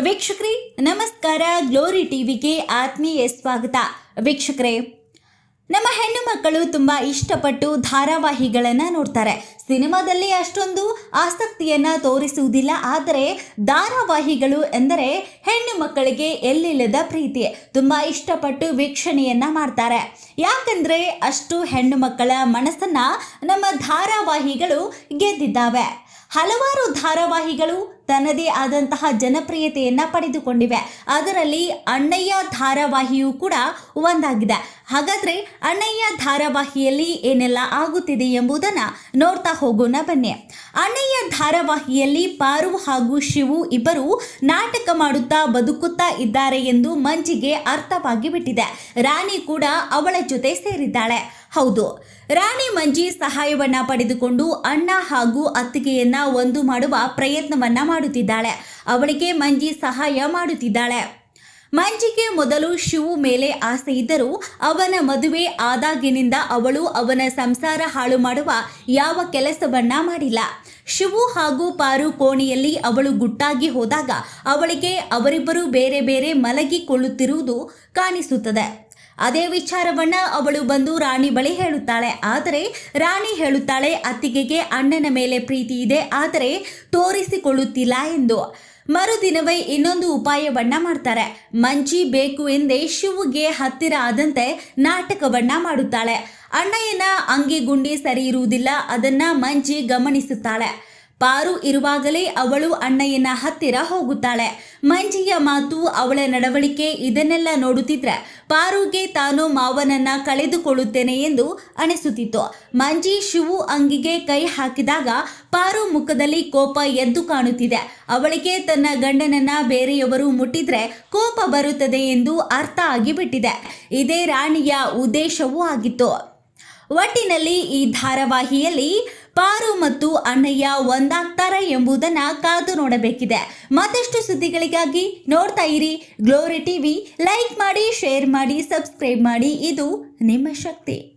ವೀಕ್ಷಕರೇ, ನಮಸ್ಕಾರ. ಗ್ಲೋರಿ ಟಿವಿಗೆ ಆತ್ಮೀಯ ಸ್ವಾಗತ. ವೀಕ್ಷಕರೇ, ನಮ್ಮ ಹೆಣ್ಣು ಮಕ್ಕಳು ತುಂಬ ಇಷ್ಟಪಟ್ಟು ಧಾರಾವಾಹಿಗಳನ್ನು ನೋಡ್ತಾರೆ. ಸಿನಿಮಾದಲ್ಲಿ ಅಷ್ಟೊಂದು ಆಸಕ್ತಿಯನ್ನು ತೋರಿಸುವುದಿಲ್ಲ. ಆದರೆ ಧಾರಾವಾಹಿಗಳು ಎಂದರೆ ಹೆಣ್ಣು ಮಕ್ಕಳಿಗೆ ಎಲ್ಲಿಲ್ಲದ ಪ್ರೀತಿ, ತುಂಬ ಇಷ್ಟಪಟ್ಟು ವೀಕ್ಷಣೆಯನ್ನ ಮಾಡ್ತಾರೆ. ಯಾಕಂದ್ರೆ ಅಷ್ಟು ಹೆಣ್ಣು ಮಕ್ಕಳ ಮನಸ್ಸನ್ನ ನಮ್ಮ ಧಾರಾವಾಹಿಗಳು ಗೆದ್ದಿದ್ದಾವೆ. ಹಲವಾರು ಧಾರಾವಾಹಿಗಳು ತನ್ನದೇ ಆದಂತಹ ಜನಪ್ರಿಯತೆಯನ್ನ ಪಡೆದುಕೊಂಡಿವೆ. ಅದರಲ್ಲಿ ಅಣ್ಣಯ್ಯ ಧಾರಾವಾಹಿಯೂ ಕೂಡ ಒಂದಾಗಿದೆ. ಹಾಗಾದ್ರೆ ಅಣ್ಣಯ್ಯ ಧಾರಾವಾಹಿಯಲ್ಲಿ ಏನೆಲ್ಲ ಆಗುತ್ತಿದೆ ಎಂಬುದನ್ನ ನೋಡ್ತಾ ಹೋಗೋಣ ಬನ್ನಿ. ಅಣ್ಣಯ್ಯ ಧಾರಾವಾಹಿಯಲ್ಲಿ ಪಾರು ಹಾಗೂ ಶಿವು ಇಬ್ಬರು ನಾಟಕ ಮಾಡುತ್ತಾ ಬದುಕುತ್ತಾ ಇದ್ದಾರೆ ಎಂದು ಮಂಜಿಗೆ ಅರ್ಥವಾಗಿ ಬಿಟ್ಟಿದೆ. ರಾಣಿ ಕೂಡ ಅವಳ ಜೊತೆ ಸೇರಿದ್ದಾಳೆ. ಹೌದು, ರಾಣಿ ಮಂಜಿ ಸಹಾಯವನ್ನ ಪಡೆದುಕೊಂಡು ಅಣ್ಣ ಹಾಗೂ ಅತ್ತಿಗೆಯನ್ನ ಒಂದು ಮಾಡುವ ಪ್ರಯತ್ನವನ್ನ ಮಾಡುತ್ತಿದ್ದಾಳೆ. ಅವಳಿಗೆ ಮಂಜಿ ಸಹಾಯ ಮಾಡುತ್ತಿದ್ದಾಳೆ. ಮಂಜಿಗೆ ಮೊದಲು ಶಿವು ಮೇಲೆ ಆಸೆ ಇದ್ದರೂ ಅವನ ಮದುವೆ ಆದಾಗಿನಿಂದ ಅವಳು ಅವನ ಸಂಸಾರ ಹಾಳು ಮಾಡುವ ಯಾವ ಕೆಲಸವನ್ನ ಮಾಡಿಲ್ಲ. ಶಿವು ಹಾಗೂ ಪಾರು ಕೋಣೆಯಲ್ಲಿ ಅವಳು ಗುಟ್ಟಾಗಿ ಹೋದಾಗ ಅವಳಿಗೆ ಅವರಿಬ್ಬರು ಬೇರೆ ಬೇರೆ ಮಲಗಿಕೊಳ್ಳುತ್ತಿರುವುದು ಕಾಣಿಸುತ್ತದೆ. ಅದೇ ವಿಚಾರವನ್ನ ಅವಳು ಬಂದು ರಾಣಿ ಬಳಿ ಹೇಳುತ್ತಾಳೆ. ಆದರೆ ರಾಣಿ ಹೇಳುತ್ತಾಳೆ, ಅತ್ತಿಗೆಗೆ ಅಣ್ಣನ ಮೇಲೆ ಪ್ರೀತಿ ಇದೆ, ಆದರೆ ತೋರಿಸಿಕೊಳ್ಳುತ್ತಿಲ್ಲ ಎಂದು. ಮರುದಿನವೇ ಇನ್ನೊಂದು ಉಪಾಯವನ್ನ ಮಾಡ್ತಾರೆ. ಮಂಜಿ ಬೇಕು ಎಂದೇ ಶಿವಗೆ ಹತ್ತಿರ ಆದಂತೆ ನಾಟಕವನ್ನ ಮಾಡುತ್ತಾಳೆ. ಅಣ್ಣಯ್ಯನ ಅಂಗಿ ಗುಂಡಿ ಸರಿ ಇರುವುದಿಲ್ಲ, ಅದನ್ನ ಮಂಜಿ ಗಮನಿಸುತ್ತಾಳೆ. ಪಾರು ಇರುವಾಗಲೇ ಅವಳು ಅಣ್ಣಯ್ಯನ ಹತ್ತಿರ ಹೋಗುತ್ತಾಳೆ. ಮಂಜಿಯ ಮಾತು ಅವಳ ನಡವಳಿಕೆ ಇದನ್ನೆಲ್ಲ ನೋಡುತ್ತಿದ್ರೆ ಪಾರುಗೆ ತಾನು ಮಾವನನ್ನ ಕಳೆದುಕೊಳ್ಳುತ್ತೇನೆ ಎಂದು ಅನಿಸುತ್ತಿತ್ತು. ಮಂಜಿ ಶಿವು ಅಂಗಿಗೆ ಕೈ ಹಾಕಿದಾಗ ಪಾರು ಮುಖದಲ್ಲಿ ಕೋಪ ಎದ್ದು ಕಾಣುತ್ತಿದೆ. ಅವಳಿಗೆ ತನ್ನ ಗಂಡನನ್ನ ಬೇರೆಯವರು ಮುಟ್ಟಿದ್ರೆ ಕೋಪ ಬರುತ್ತದೆ ಎಂದು ಅರ್ಥ ಆಗಿಬಿಟ್ಟಿದೆ. ಇದೇ ರಾಣಿಯ ಉದ್ದೇಶವೂ ಆಗಿತ್ತು. ಒಟ್ಟಿನಲ್ಲಿ ಈ ಧಾರಾವಾಹಿಯಲ್ಲಿ ಪಾರು ಮತ್ತು ಅಣ್ಣಯ್ಯ ಒಂದಾಗ್ತಾರೆ ಎಂಬುದನ್ನ ಕಾದು ನೋಡಬೇಕಿದೆ. ಮತ್ತಷ್ಟು ಸುದ್ದಿಗಳಿಗಾಗಿ ನೋಡ್ತಾ ಇರಿ. ಗ್ಲೋರಿ ಟಿವಿ ಲೈಕ್ ಮಾಡಿ, ಶೇರ್ ಮಾಡಿ, ಸಬ್ಸ್ಕ್ರೈಬ್ ಮಾಡಿ. ಇದು ನಿಮ್ಮ ಶಕ್ತಿ.